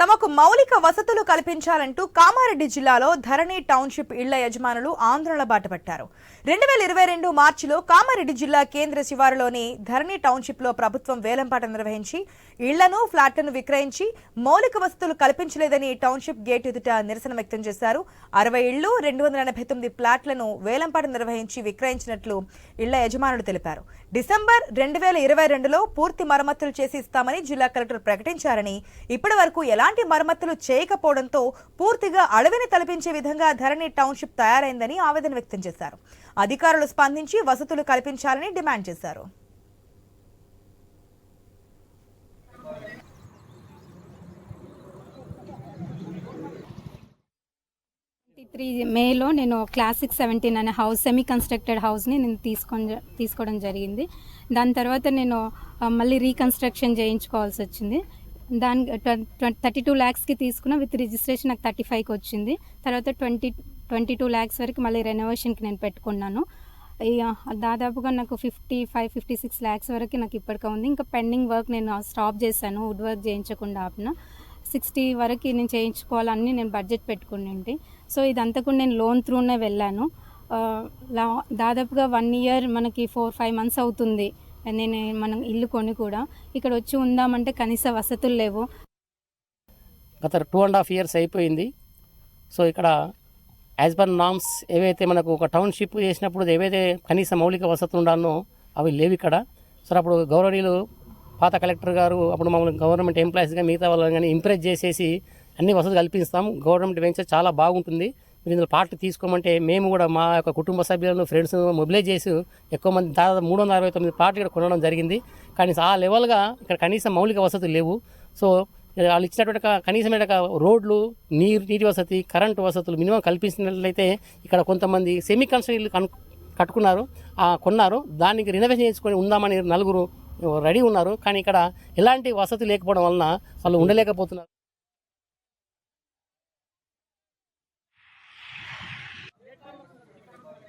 తమకు మౌలిక వసతులు కల్పించాలంటూ కామారెడ్డి జిల్లాలో ధరణి టౌన్షిప్ ఇళ్ళ యజమానులు ఆందోళన బాటపట్టారు. రెండు వేల ఇరవై రెండు మార్చిలో కామారెడ్డి జిల్లా కేంద్ర శివారులోని ధరణి టౌన్షిప్లో ప్రభుత్వం వేలంపాట నిర్వహించి ఇళ్ళను ఫ్లాట్లను విక్రయించి మౌలిక వసతులు కల్పించలేదని టౌన్షిప్ గేట్ ఎదుట నిరసన వ్యక్తం చేశారు. అరవై ఇళ్ళు రెండు వందల ఎనభై తొమ్మిది ప్లాట్లను వేలంపాట నిర్వహించి విక్రయించినట్లు ఇళ్ళ యజమానులు తెలిపారు. డిసెంబర్ రెండు వేల ఇరవై రెండులో పూర్తి మరమ్మతులు చేసి ఇస్తామని జిల్లా కలెక్టర్ ప్రకటించారని ఇప్పటి వరకు ఎలాంటి మరమ్మతులు చేయకపోవడంతో పూర్తిగా అడవిని తలపించే విధంగా ధరణి టౌన్షిప్ తయారైందని ఆవేదన వ్యక్తం చేశారు. అధికారులు స్పందించి వసతులు కల్పించాలని డిమాండ్ చేశారు. త్రీ మేలో నేను క్లాసిక్ సెవెంటీన్ అనే హౌస్ సెమీ కన్స్ట్రక్టెడ్ హౌస్ని నేను తీసుకొని తీసుకోవడం జరిగింది. దాని తర్వాత నేను మళ్ళీ రీకన్స్ట్రక్షన్ చేయించుకోవాల్సి వచ్చింది. దాని థర్టీ టూ ల్యాక్స్కి తీసుకున్న విత్ రిజిస్ట్రేషన్ నాకు థర్టీ ఫైవ్కి వచ్చింది. తర్వాత ట్వంటీ ట్వంటీ టూ ల్యాక్స్ వరకు మళ్ళీ రెనోవేషన్కి నేను పెట్టుకున్నాను. ఇక దాదాపుగా నాకు fifty five fifty six lakhs వరకు నాకు ఇప్పటికే ఉంది. ఇంకా పెండింగ్ వర్క్ నేను స్టాప్ చేశాను. వుడ్ వర్క్ చేయించకుండా ఆపిన. సిక్స్టీ వరకు నేను చేయించుకోవాలని నేను బడ్జెట్ పెట్టుకుని సో ఇదంతా కూడా నేను లోన్ త్రూనే వెళ్ళాను. లా- దాదాపుగా వన్ ఇయర్ మనకి ఫోర్ ఫైవ్ మంత్స్ అవుతుంది. నేను మనం ఇల్లు కొని కూడా ఇక్కడ వచ్చి ఉందామంటే కనీస వసతులు లేవు. గత టూ అండ్ హాఫ్ ఇయర్స్ అయిపోయింది. సో ఇక్కడ యాజ్ పర్ నామ్స్ ఏవైతే మనకు ఒక టౌన్షిప్ చేసినప్పుడు ఏవైతే కనీస మౌలిక వసతులు ఉండాలనో అవి లేవు ఇక్కడ. సో అప్పుడు గౌరవనీయులు పాత కలెక్టర్ గారు అప్పుడు మమ్మల్ని గవర్నమెంట్ ఎంప్లాయీస్గా మిగతా వాళ్ళని కానీ ఇంప్రెస్ చేసేసి అన్ని వసతులు కల్పిస్తాం. గవర్నమెంట్ వెంచర్ చాలా బాగుంటుంది. మీరు ఇందులో పార్ట్ తీసుకోమంటే మేము కూడా మా యొక్క కుటుంబ సభ్యులను ఫ్రెండ్స్ మొబిలైజ్ చేసి ఎక్కువ మంది దాదాపు మూడు వందల అరవై తొమ్మిది ప్లాట్లు ఇక్కడ కొనడం జరిగింది. కానీ ఆ లెవెల్గా ఇక్కడ కనీసం మౌలిక వసతులు లేవు. సో వాళ్ళు ఇచ్చినటువంటి కనీసమైన రోడ్లు నీరు నీటి వసతి కరెంటు వసతులు మినిమం కల్పించినట్లయితే ఇక్కడ కొంతమంది సెమీ కన్స్ట్రక్ట్ కను కట్టుకున్నారు. కొన్నారు. దానికి రినోవేషన్ చేసుకొని ఉందామని నలుగురు రెడీ ఉన్నారు. కానీ ఇక్కడ ఎలాంటి వసతి లేకపోవడం వలన వాళ్ళు ఉండలేకపోతున్నారు.